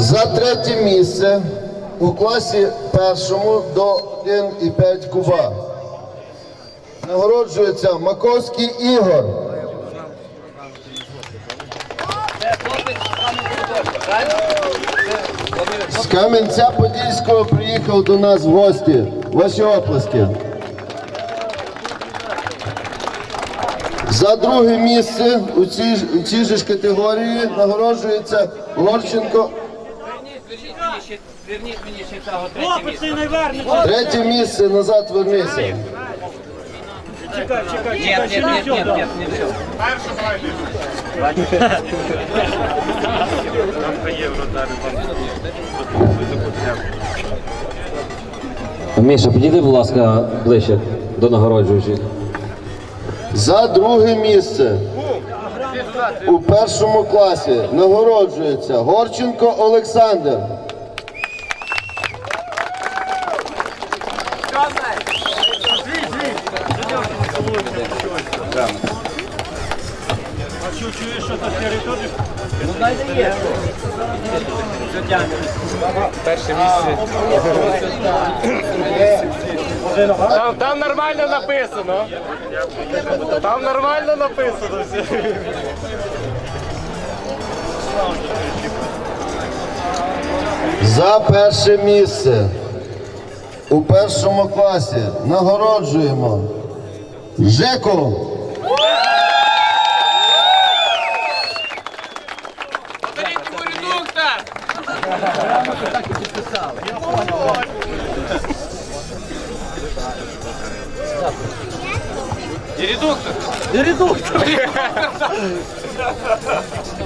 За третє місце у класі першому до 1,5 куба. Нагороджується Маковський Ігор. З Кам'янця Подільського приїхав до нас в гості. Ваші оплески. За друге місце у цій, у цій ж категорії нагороджується Горченко. Верніть мені ще, мені третє місце. не вернеться. Третє місце назад вернися. Чекай, чекай, Ні, чекай, ні, ще не ні, все, ні, ні, не все. Міша, підійди, будь ласка, ближче до нагороджуючих. За друге місце у першому класі нагороджується Горченко Олександр. То територію? Там, там нормально написано. Там нормально написано. все. За перше місце у першому класі нагороджуємо Жеку. Беріть йому редуктор! І редуктор.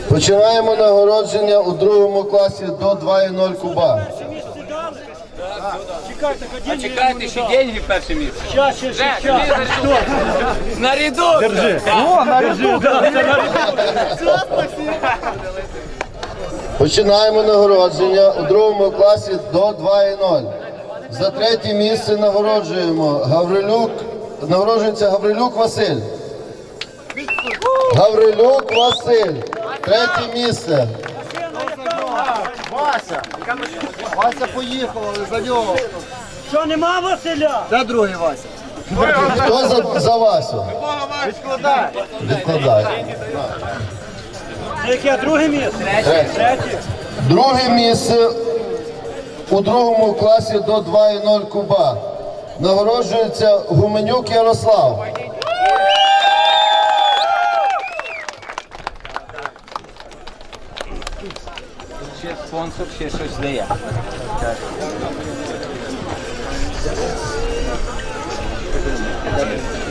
Починаємо нагородження у другому класі до 2,0 куба. Чекайте, ходіть. Чекайте ще деньги в перше місце. Щас, ще, ще, щас. редуктор. На редуктор! Держи, це на Починаємо нагородження у другому класі до 2,0. За третє місце нагороджуємо Гаврилюк. Нагороджується Гаврилюк Василь. Гаврилюк Василь. Третє місце. Вася! Вася поїхав, але за нього. Що, нема Василя? Де другий Вася? Хто за, за Васю? Відкладай. Відкладай. Це яке друге місце? Третє. Друге місце у другому класі до 2,0 куба. Нагороджується Гуменюк Ярослав. Ще спонсор, ще щось дає.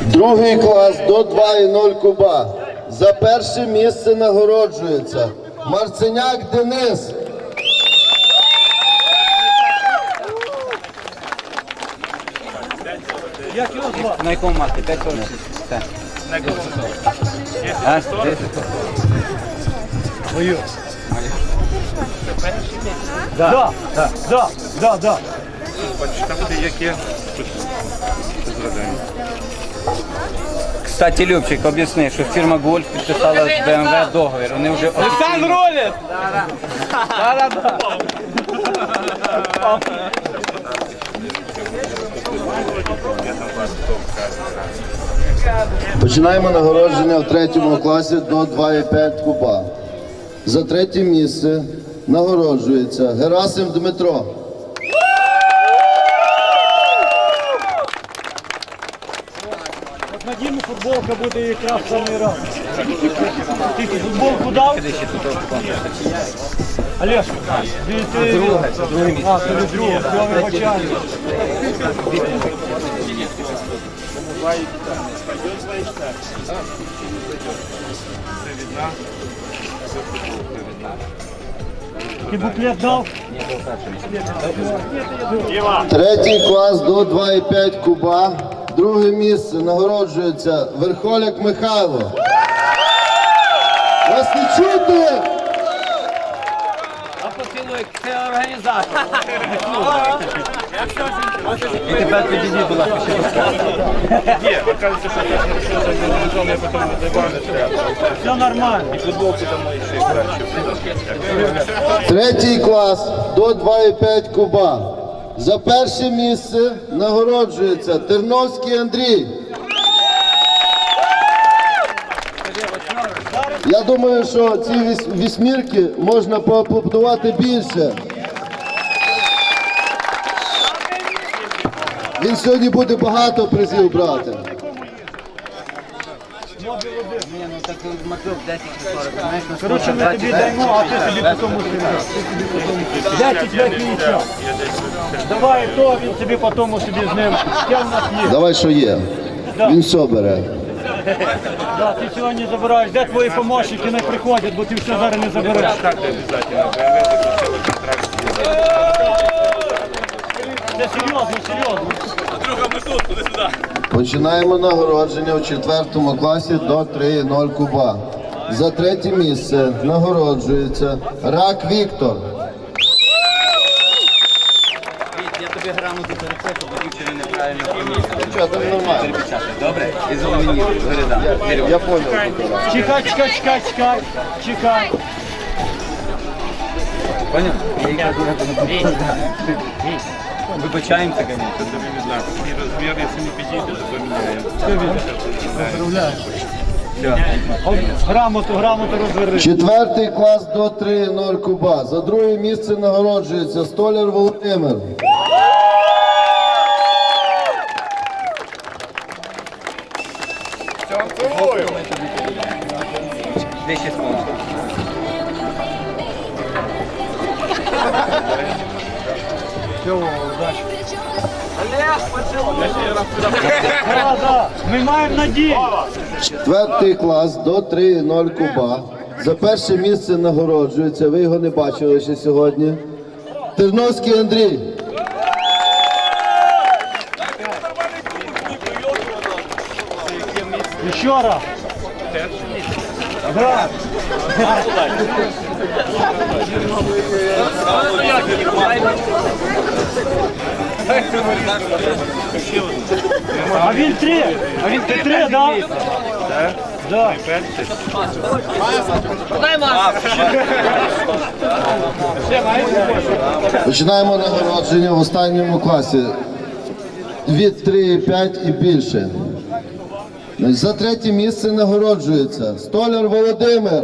Другий клас до 2,0 куба. За перше місце нагороджується Марценяк Денис. Як його звати? На якому марки? 540? Це. На якому? А, 10. Да, да, да, да, да. Кстати, Любчик, об'ясни, що фірма Гольф підписала з БМВ договір. Вони вже Олександр Роліс! Починаємо нагородження в третьому класі до 2,5 куба. За третє місце нагороджується Герасим Дмитро. От на Діму футболка буде якраз самий раз. Ти футболку дав? Олеж, ти, ти... А, тобі друге, все, вибачаю. Ти буклет дав? Третій клас до 2,5 куба. Друге місце нагороджується Верхоляк Михайло. Вас не чути? поцілуй, це організатор. І тепер підійдіть, будь ласка, ще розказуйте. Ні, оказується, що я прийшов за дзвонком, я потім не добавлю Все нормально. І футболки там мої ще краще. Третій клас до 2,5 куба. За перше місце нагороджується Терновський Андрій. Я думаю, що ці віс- вісьмірки можна поаплодувати більше. Він сьогодні буде багато призів брати. Ні, ну так Макдок 10 чи 40, знаєш, на Коротше, ми тобі даємо, а ти собі потім усилиш. Десять тебе нічого. Давай то, він собі потім собі з ним. Що в нас є? Давай, що є. Він все бере. Да, ти сьогодні забираєш. Де твої помощники не приходять, бо ти все зараз не забереш. Так, обов'язково. Починаємо нагородження у четвертому класі до 3,0 куба. За третє місце нагороджується Рак Віктор. Я тобі грамоту перепишу, бо неправильно там нормально. Добре? І. Я понял. Чекай, чекай, чекай, чекай. Чекай. Понял? Вибачаємося, звісно. Не то поміняємо. Поздравляю. Грамоту, грамоту розверни. Четвертий клас до 3,0 куба. За друге місце нагороджується Столяр Володимир. Да. Ми маємо надію. Четвертий клас до 3,0 куба. За перше місце нагороджується. Ви його не бачили ще сьогодні. Терновський Андрій. Еще раз. Да. А він три. А він три, да? Да. Починаємо нагородження в останньому класі. Від 3,5 і більше. За третє місце нагороджується Столяр Володимир.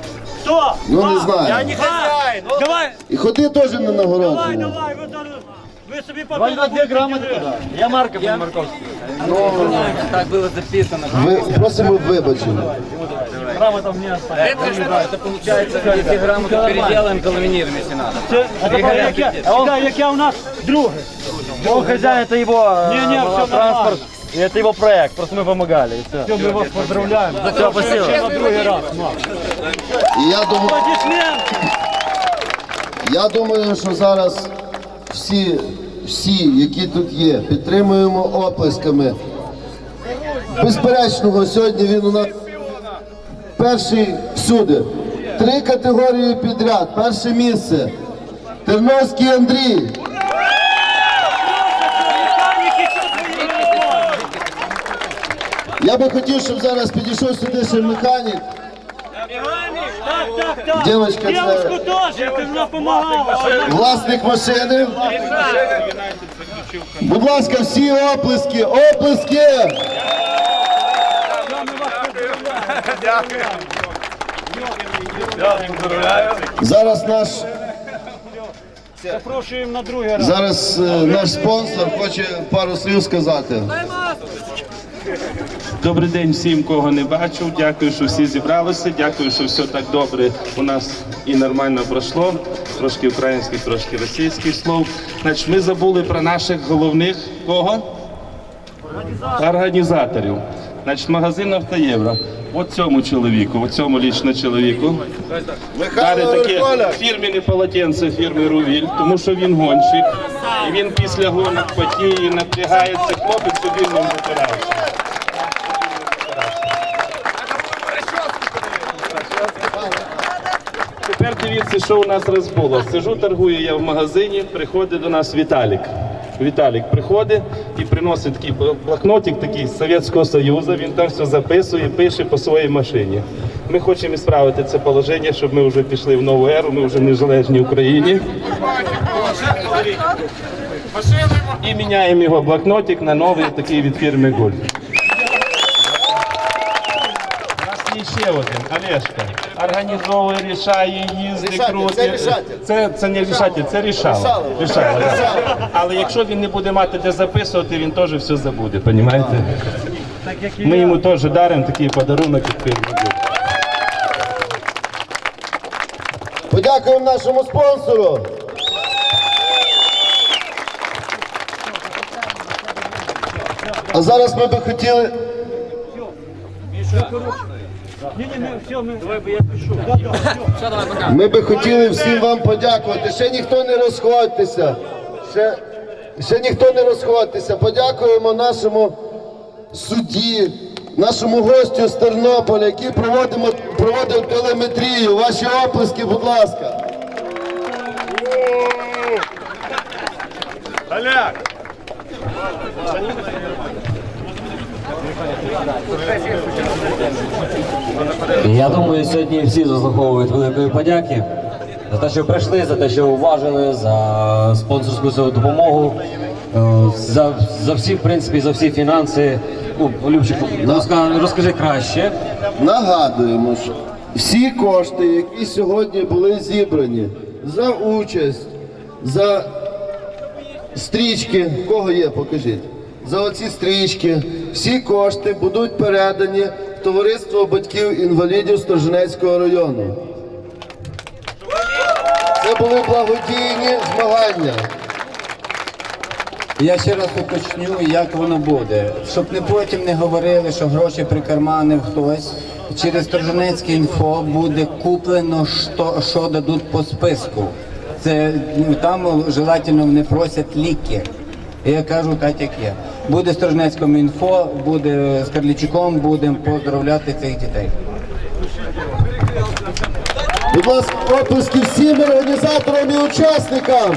Кто? Ну не Я знаю. не хозяин. Давай, І ходи теж на давай, нагородження. давай, вы, зараз- вы собі потом... Давай две грамоты Я Марка, я Марковский. Так було записано. Ви просимо вибачення. Грамота мне оставить. Это получается, если грамоту переделаем, заламинируем, если надо. Це, а тепер яке, чекай, яке у нас друге? Он хозяин, это его Не, не, все транспорт. И это его проект, просто мы помогали, и все. Все, ми вас поздравляємо. Все, спасибо. На другий раз, Макс. І я думаю, я думаю, що зараз всі, всі, які тут є, підтримуємо оплесками. Безперечного сьогодні він у нас перший всюди. Три категорії підряд. Перше місце. Терновський Андрій. Механіки, що твої? Я би хотів, щоб зараз підійшов сюди ще механік. Так, так. Дівочка, це- ти вона допомагала. Власник машини. Будь ласка, всі оплески, оплески! Зараз наш Запрошуємо на другий раз. зараз е, наш спонсор хоче пару слів сказати. Добрий день всім, кого не бачив. Дякую, що всі зібралися. Дякую, що все так добре у нас і нормально пройшло. Трошки українських, трошки російських слов. Значить, ми забули про наших головних кого? Організаторів. Значить, магазин «Автоєвро». От цьому чоловіку, от цьому лічно чоловіку. Дали таке фірмені полотенце фірми Рувіль, тому що він гонщик. І він після гонок потіє, напрягається. Хлопець у вільному вибирався. Тепер дивіться, що у нас розбуло. Сижу, торгую я в магазині, приходить до нас Віталік. Віталік приходить і приносить такий блокнотик такий з Совєтського Союзу, він там все записує, пише по своїй машині. Ми хочемо справити це положення, щоб ми вже пішли в нову еру, ми вже в незалежній Україні. І міняємо його блокнотик на новий такий від фірми Гольф. Ще один, Олешка. Організовує, рішає, їздить, Рішатель, крутить. це рішатель. Це, це не рішатель, це рішало. Рішало. Рішало, да. Але якщо він не буде мати де записувати, він теж все забуде, розумієте? Ми йому теж даримо такий подарунок від фірми Подякуємо нашому спонсору. А зараз ми би хотіли. Ми би хотіли всім вам подякувати. Ще ніхто не розходьтеся. Ще, ще ніхто не розходьтеся. Подякуємо нашому судді, нашому гостю з Тернополя, який проводимо, проводив телеметрію. Ваші оплески, будь ласка. Я думаю, сьогодні всі заслуговують великої подяки за те, що прийшли, за те, що уважили, за спонсорську допомогу, е, за, за всі, в принципі, за всі фінанси. Ну, Любчик, розка- розкажи краще. Нагадуємо, що всі кошти, які сьогодні були зібрані за участь, за стрічки, кого є, покажіть. За оці стрічки, всі кошти будуть передані в товариство батьків інвалідів Сторженецького району. Це були благодійні змагання. Я ще раз уточню, як воно буде, щоб не потім не говорили, що гроші прикарманив хтось. Через Торженецьке інфо буде куплено, що, що дадуть по списку. Це ну, там желательно вони просять ліки. Я кажу так, як є. Буде з інфо, буде з Карлічуком, будемо поздравляти цих дітей. Будь ласка, оплески всім організаторам і учасникам.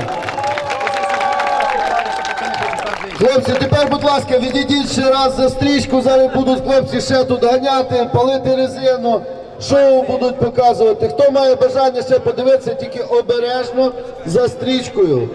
Хлопці, тепер, будь ласка, відійдіть ще раз за стрічку. Зараз будуть хлопці ще тут ганяти, палити резину, шоу будуть показувати. Хто має бажання ще подивитися, тільки обережно за стрічкою.